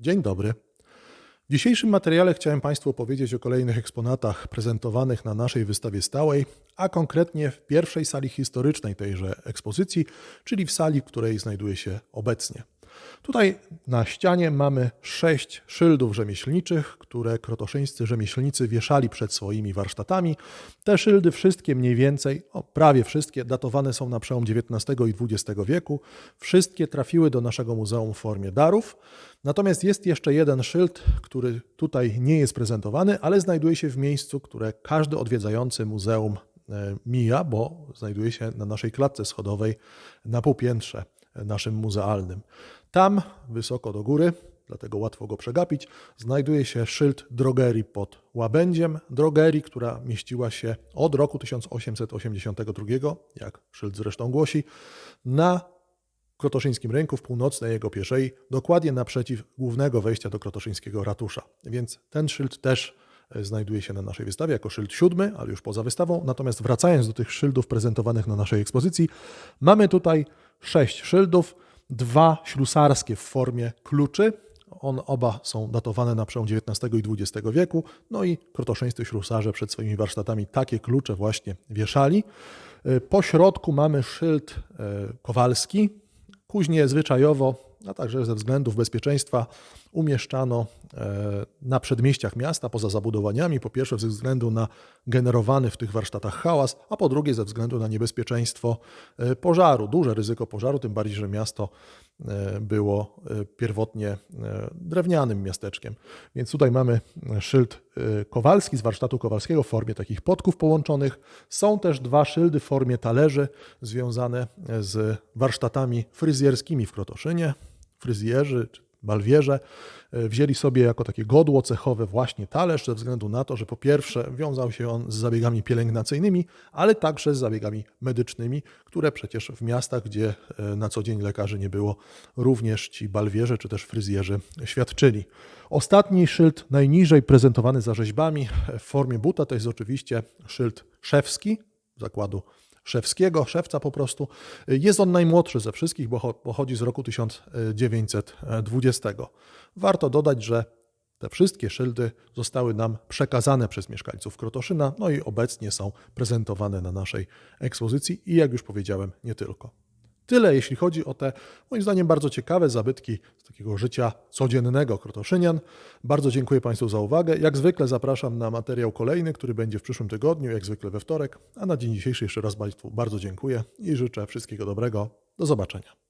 Dzień dobry. W dzisiejszym materiale chciałem Państwu opowiedzieć o kolejnych eksponatach prezentowanych na naszej wystawie stałej, a konkretnie w pierwszej sali historycznej tejże ekspozycji, czyli w sali, w której znajduje się obecnie. Tutaj na ścianie mamy sześć szyldów rzemieślniczych, które krotoszyńscy rzemieślnicy wieszali przed swoimi warsztatami. Te szyldy wszystkie mniej więcej, o, prawie wszystkie, datowane są na przełom XIX i XX wieku. Wszystkie trafiły do naszego muzeum w formie darów. Natomiast jest jeszcze jeden szyld, który tutaj nie jest prezentowany, ale znajduje się w miejscu, które każdy odwiedzający muzeum e, mija, bo znajduje się na naszej klatce schodowej na półpiętrze naszym muzealnym. Tam, wysoko do góry, dlatego łatwo go przegapić, znajduje się szyld drogerii pod łabędziem. Drogerii, która mieściła się od roku 1882, jak szyld zresztą głosi, na Krotoszyńskim Rynku w północnej jego pieszej, dokładnie naprzeciw głównego wejścia do krotoszyńskiego ratusza. Więc ten szyld też e, znajduje się na naszej wystawie jako szyld siódmy, ale już poza wystawą. Natomiast wracając do tych szyldów prezentowanych na naszej ekspozycji, mamy tutaj sześć szyldów, dwa ślusarskie w formie kluczy. On, oba są datowane na przełom XIX i XX wieku. No i krotoszyńscy ślusarze przed swoimi warsztatami takie klucze właśnie wieszali. E, Po środku mamy szyld e, kowalski. Później zwyczajowo, a także ze względów bezpieczeństwa, umieszczano e, na przedmieściach miasta poza zabudowaniami. Po pierwsze, ze względu na generowany w tych warsztatach hałas, a po drugie, ze względu na niebezpieczeństwo e, pożaru, duże ryzyko pożaru, tym bardziej, że miasto e, było pierwotnie drewnianym miasteczkiem. Więc tutaj mamy szyld kowalski z warsztatu kowalskiego w formie takich podków połączonych. Są też dwa szyldy w formie talerzy związane z warsztatami fryzjerskimi w Krotoszynie. Fryzjerzy czy balwierze e, wzięli sobie jako takie godło cechowe właśnie talerz, ze względu na to, że po pierwsze wiązał się on z zabiegami pielęgnacyjnymi, ale także z zabiegami medycznymi, które przecież w miastach, gdzie e, na co dzień lekarzy nie było, również ci balwierze czy też fryzjerzy świadczyli. Ostatni szyld, najniżej prezentowany za rzeźbami w formie buta, to jest oczywiście szyld szewski zakładu szewskiego, szewca po prostu. Jest on najmłodszy ze wszystkich, bo cho- pochodzi z roku 1920. Warto dodać, że te wszystkie szyldy zostały nam przekazane przez mieszkańców Krotoszyna, no i obecnie są prezentowane na naszej ekspozycji i jak już powiedziałem, nie tylko. Tyle, jeśli chodzi o te, moim zdaniem, bardzo ciekawe zabytki z takiego życia codziennego Krotoszynian. Bardzo dziękuję Państwu za uwagę. Jak zwykle zapraszam na materiał kolejny, który będzie w przyszłym tygodniu, jak zwykle we wtorek. A na dzień dzisiejszy jeszcze raz Państwu bardzo dziękuję i życzę wszystkiego dobrego. Do zobaczenia.